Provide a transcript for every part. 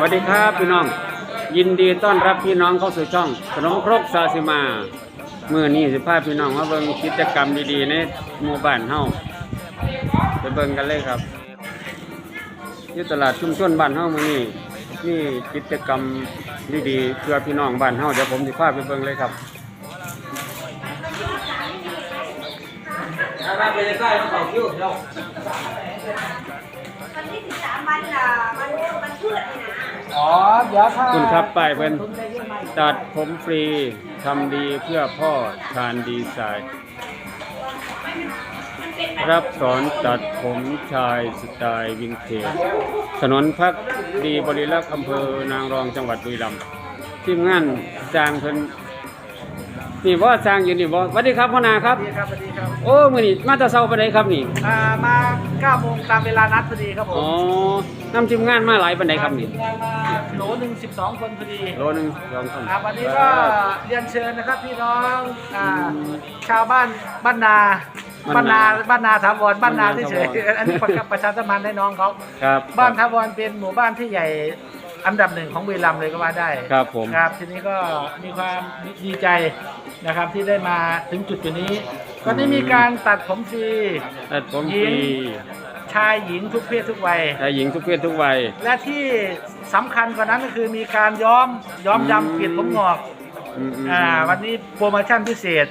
วัสดีครับพี่น้อง ยินดีต้อนรับพี่น้องเข้าสู่ช่องขนมครกซาซิมาเมื่อนี้สิพาพี่น้องมาเบิ่งกิจกรรมดีๆในหมู่บ้านเฮาไปเบิ่งกันเลยครับที่ตลาดชุมชนบ้านเฮามื้อนี้นี่กิจกรรมดีๆเพื่อพี่น้องบ้านเฮาเดี๋ยวผมสิพาไปเบิ่งเลยครับวันที่สิบสามวันอะมันมันพืชนี่นะ อ๋อเดี๋ยวถ้าคุณครับป้ายเพิ่นตัดผมฟรีทำดีเพื่อพ่อทานดีไซน์รับสอนตัดผมชายสไตล์วินเทจถนนพักดีบริรักษ์อำเภอนางรองจังหวัดบุรีรัมย์ทีมงานจ้างเพิ่นนี่ว่าจ้างอยู่นี่บ่สวัสดีครับพ่อนาครับ สวัสดีครับสวัสดีครับ โอ้มื้อนี้มาแตะเช้าปานใดครับนี่ อ่ามา9โมงตามเวลานัดพอดีครับผอ๋อม นำทีมงานมาหลายปานใดครับนี่ทำงานมาโหลหนึ่งสิบสองคนพอดี โลนึงลองทำ ครับวันนี้ก็เรียนเชิญนะครับพี่น้องอ่าชาวบ้านบ้านนาบ้านนาบ้านนาถาวรบ้านนาเฉยๆอันนี้ประประชาสัมพันธ์ให้น้องเขาครับบ้านถาวรเป็นหมู่บ้านที่ใหญ่อันดับหนึ่งของบุรีรัมย์เลยก็ว่าได้ครับผม ครับทีนี้ก็มีความดีใจนะครับที่ได้มาถึงจุดจุดนี้ ก็ได้มีการตัดผมฟรี ตัดผมหฟญิรีง ชายหญิงทุกเพศทุกวัย ชายหญิงทุกเพศทุกวัย และที่สำคัญกว่านั้นก็คือมีการย้อมย้อมอืม ดำเปลี่ยนผมงอกอืมๆอ่าวันนี้โปรโมชั่นพิเศษ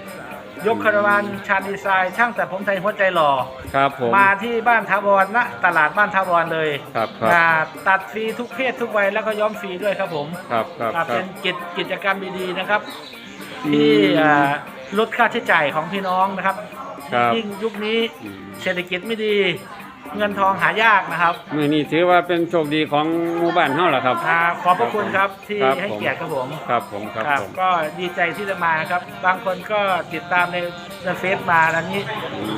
ยกคาราวานชาญดีไซน์ช่างแต่ผมไทยหัวใจหล่อ ครับผม มาที่บ้านทาวรณตลาดบ้านทาวรเลยครับครับ อ่าตัดฟรีทุกเพศทุกวัยแล้วก็ย้อมฟรีด้วยครับผมครับครับครับครัเป็บ นกิจกิจกรรมดีๆนะครับอืมที่อ่าลดค่าใช้จ่ายของพี่น้องนะครับ ครับยิ่งยุคนี้อืม เศรษฐกิจไม่ดี เงินทองหายากนะครับมื่อนี้ถือว่าเป็นโชคดีของหมู่บ้านเฮาล่ะครับ อ่าขอบพระคุณครับที่ครับให้ผม เกียรติครับผมครับผมครับผม ก็ดีใจที่ได้มาครับ บางคนก็ติดตามในในเฟซมาแล้วนี้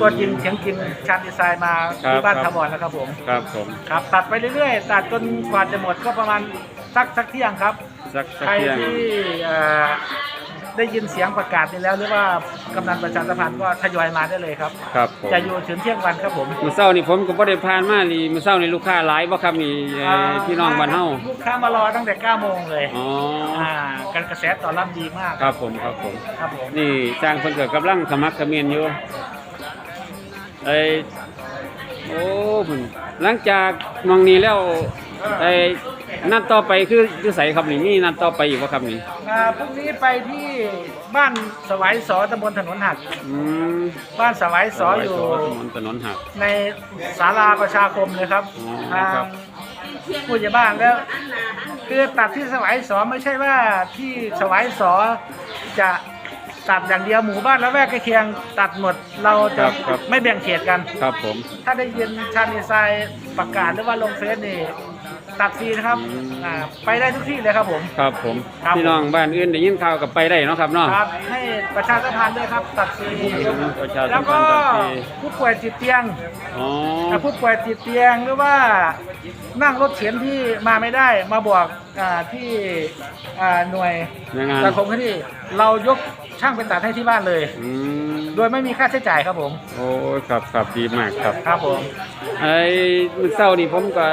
ตัวจริงเสียงจริงชาญดีไซน์มาที่บ้านทบอนแล้วครับผม ครับผมครับ ตัดไปเรื่อยๆ ตัดจนกว่าจะหมดก็ประมาณสักสักเที่ยงครับ สักสักใครเที่ยง ที่เอ่อ ได้ยินเสียงประกาศนี้แล้วหรือว่ากำนันประชาสัมพันธ์ก็ทยอยมาได้เลยครับ ครับผมจะอยู่ถึงเที่ยงวันครับผมมื้อเช้านี่ผมก็บ่ได้ผ่านมานี่มื้อเช้านี่ลูกค้าหลายบ่ครับนี่เอ่อพี่น้องบ้านเฮาลูกค้ามารอตั้งแต่9โมงเลยอ๋ออ่าการกระแสตอบรับดีมากครับผมครับผมครับผมนี่จ้างเพิ่นก็กำลังขมักเขม้นอยู่ไอ้โอ้เพิ่นหลังจากมองนี้แล้วไอ้ นัดต่อไปคือคือไสครับนี่มีนัดต่อไปอีกบ่ครับนี่อ่าพรุ่งนี้ไปที่บ้านสวายสอตำบลถนนหัก อืมบ้านสวายสออยู่ถนนถนนหัก ในศาลาประชาคมเลยครับอ๋อทาครังบ ผู้ใหญ่บ้านแล้วคือตัดที่สวายสอไม่ใช่ว่าที่สวายสอจะ ตัดอย่างเดียวหมู่บ้านแล้วแวกใกล้เคียงตัดหมดเราจะไม่แบ่งเขตกัน ครับผม ถ้าได้ยินชาญดีไซน์ประกาศหรือว่าลงเฟซนี่ตัดฟรีนะครับอืม อ่าไปได้ทุกที่เลยครับผม ครับผมครับ พี่น้องบ้านอื่นได้ยินข่าวกับไปได้เนาะครับเนาะ ครับให้ประชาสัมพันธ์ด้วยครับ ตัดฟรีประชาสัแล้มวพันก็ธ์ตัดฟรี ผู้ป่วยติดเตียง อ๋อ ถ้าผู้ป่วยติดเตียงหรือว่านั่งรถเข็นที่มาไม่ได้มาบอก อ่าที่อ่าหน่วยในงานแต่ผมที่เรายกช่างไปตัดให้ที่บ้านเลย อืมโดยไม่มีค่าใช้จ่ายครับผม โอ้ยครับครับดีมากครับครับผม ไอ้มื้อเช้านี่ผมก็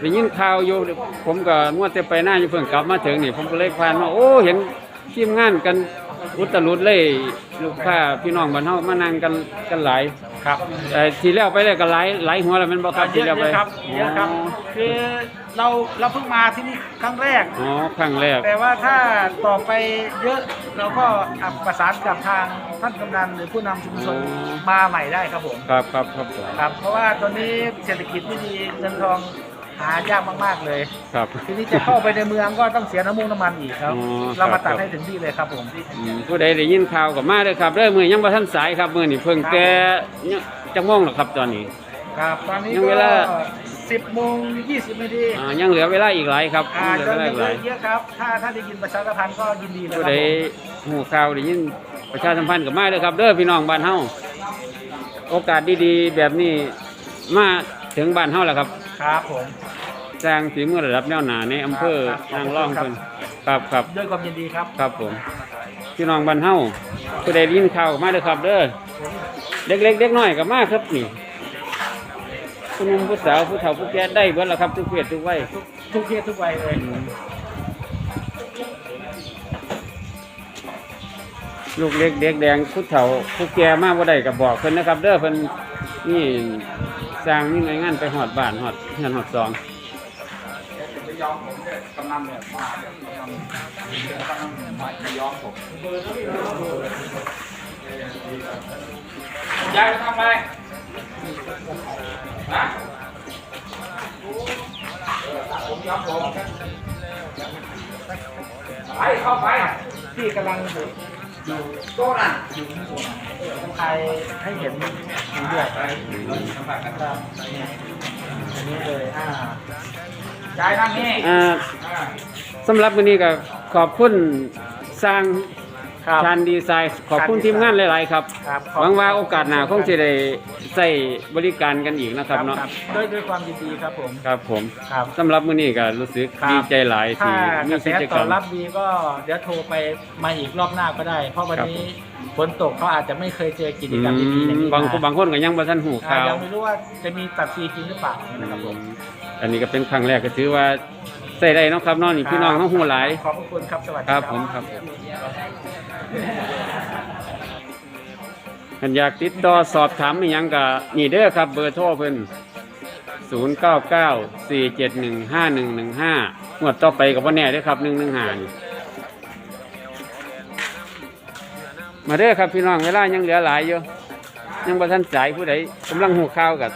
ได้ยินข่าวอยู่ผมก็มัวแต่ไปหน้าอยู่เพิ่งกลับมาถึงนี่ผมก็เลยผ่านมาโอ้เห็นทีมงานกัน อุตลุดเลยลูกค้าพี่น้องบ้านเฮามานั่งกันกันหลายครับเอ่อที่แล้วไปแล้วก็หลายหลายหัวแล้วแมันบ่ครับเยที่อะแล้วไปเยอะครับเยอะครับ คือเราเราเพิ่งมาที่นี่ครั้งแรก อ๋อครั้งแรก แต่ว่าถ้าต่อไปเยอะเราก็อะประสานกับทางท่านกำนันหรือผู้นำชุมชนอ๋อ มาใหม่ได้ครับผม ครับครับครับผม ครับเพราะว่าตอนนี้เศรษฐกิจไม่ดีเงินทอง หายากมากๆเลย ครับ ทีนี้จะเข้าไปในเมืองก็ต้องเสียน้ำมูกน้ำมันอีกครับ อ๋อเรามาครัตัดบให้ถึงที่เลยครับผม อืมผู้ใดได้ยินข่าวก็มาเด้อครับเด้อมื้อยังบ่ทันสายครับมื้อนี้เพิ่งแต่ยังจักโมงแล้วครับตอนนี้ ครับตอนนี้ยังเวก็ลา สิบโมงยี่สิบนาทีอ่ายังเหลือเวลาอีกหลายครับอ่ายังเหลือจะเวลามีอีกหลายเยอะครับ ถ้าถ้าได้ยินประชาสัมพันธ์ก็ยินดีเลยคผู้รับใดผมหูข่าวได้ยินประชาสัมพันธ์ก็มาเด้อครับเด้อพี่น้องบ้านเฮาโอกาสดีๆ แบบนี้มาถึงบ้านเฮาแล้วครับ ครับผม สร้างฝีมือระดับแนวหน้าในอำเภอครับ นางร่องเพิ่นครับครับด้วยความยินดีครับ ครับผมพี่น้องบ้านเฮาผู้ใดได้ยินข่าวก็มาเด้อครับ เด้อเด็กเล็กเด็กน้อยก็มาครับนี่ผู้หนุ่มผู้สาวผู้เฒ่าผู้แก่ได้เบิดแล้วครับทุกเพศทุกวัย ทุกทุกเพศทุกวัยเลยลูกเล็กเด็กแดงผู้เฒ่าผู้แก่มากบ่ได้ก็บอกเพิ่นนะครับ เด้อเพิ่นนี่ สร้างนี่หน่วยงานไปฮอดบ้านฮอดเงินฮอดซองจะยอมผมเนี่ยกำนันเนี่ยมาเนี่ยกำนันกำนันมาจะยอมผมยายทำไมฮะผมยอมผมไปเข้าไปที่กำลัง อยู่โต๊ะนั่ข้างบนใครให้เห็นอยู่ด้วยครับเนี่ยอันนี้เลยอ่ายายทางนี้ อ่าสำหรับวันนี้ก็ขอบคุณสร้าง ครับ ชานดีไซน์ขอบคุณทีมงานหลายๆครับครับหวังว่าโอกาสหน้าคงจะได้ใส่บริการกันอีกนะครับเนาะครับด้วยด้วยความยินดีครับผมครับผมครับ สำหรับมื้อนี้ก็รู้สึกครับ ดีใจหลายถ้าที่มีกระแสกิจตกรอรบม รับดีก็เดี๋ยวโทรไปมาอีกรอบหน้าก็ได้ เพราะวันครับนี้ฝนตกเขาอาจจะไม่เคยเจอกิจอืกรรมดีๆอย่างมนี้บางมาบางคนก็ยังบ่ทันหูอ่าข่าวยังไม่รู้ว่าจะมีตัดฟรีจริงหรือเปล่านะครับผม อันนี้ก็เป็นครั้งแรกก็ถือว่า ใส่ได้เนาะครับเนาะนี่พี่น้องเฮาฮู้หลาย ขอบพระคุณครับ สวัสดี ครับผมครับท่านอยากติดต่อสอบถามอีหยังก็นี่เด้อครับ เบอร์โทรเพิ่น0994715115งวดต่อไปก็บ่แน่เด้อครับ115นี่มาเด้อครับพี่น้องเวลายังเหลือหลายอยู่ยังบ่ทันสายผู้ใดกำลังหูข่าวกับ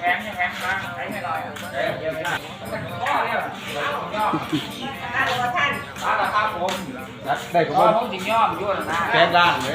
แข็งแข็งมาแข็งไม่ลอยเดี๋ยวเดี๋ยวไม่ได้พ่อเนี่ยยอมท่านว่าท่านมาแล้วครับผมได้ก็พ่อบ่ผมสิยอมอยู่นะนะแก้ด้านเลย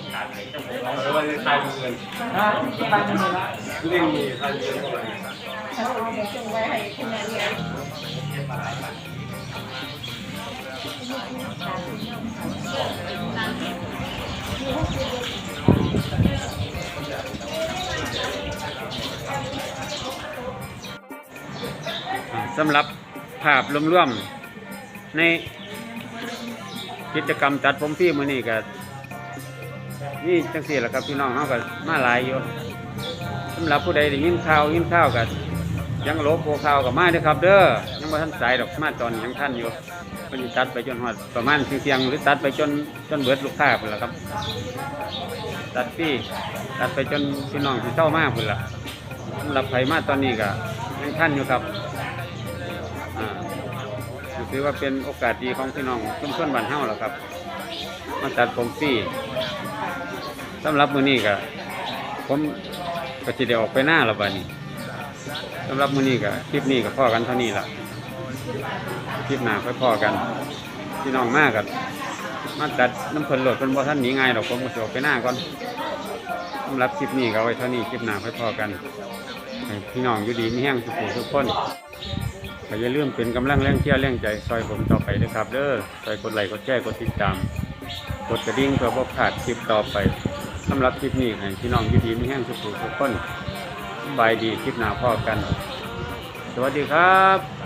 ไฟร้านเออเอาอยู่ไฟคือถ้าเราไหนถ้าดีหน่อยต้องไปช่วยเราสำหรับภาพรวมๆในกิจกรรมตัดผมฟรีมื้อนี้ก็ นี่จังซี่แหละครับพี่น้องเฮาก็มาหลายอยู่สำหรับผู้ใดได้ยินข่าวยินข่าวก็ยังโลบโพข่าวก็มาเด้อครับ เด้อยังบ่ทันสายดอกมาตอนนี้ยังทันอยู่เพิ่นสิตัดไปจนฮอดประมาณเที่ยงๆหรือตัดไปจนจนเบิดลูกค้าพุ่นล่ะครับ ตัดฟรีตัดไปจนพี่น้องสิเศร้ามากพุ่นล่ะสำหรับไผมาตอนนี้ก็ยังทันอยู่ครับอ่าถือว่าเป็นโอกาสดีของพี่น้องชุมชนบ้านเฮาแล้วครับ มาตัดผมฟรี สำหรับมือนี้ก็ผมก็สิได้ออกไปหน้าล้วบัดนี้สำหรับมือนี้ก็คลิปนี้ก็พ่อกันเท่านี้ละคลิปหน้าค่อยพอกันพี่น้องมากกับมาตัดน้ำเพิ่นโหลดเพิ่นบ่ทันหนีง่ายดอกผมก็สิออกไปหน้าก่อนสำหรับคลิปนี้ก็ไว้เท่านี้คลิปหน้าค่อยพอกันพี่น้องอยู่ดีมีแห้งสุขทุกคนก็อย่าลืมเป็นกำลังแรงเชียร์แรงใจซอยผมต่อไปด้วยครับเด้อซอยกดไลค์กดแชร์กดติดตาม กดกระดิ่งเพื่อบ่พลาดคลิปต่อไป สำหรับคลิปนี้ให้พี่น้องยู่ดีมีแห้งสุขทุกคนบายดีคลิปหน้าพ่อกัน สวัสดีครับ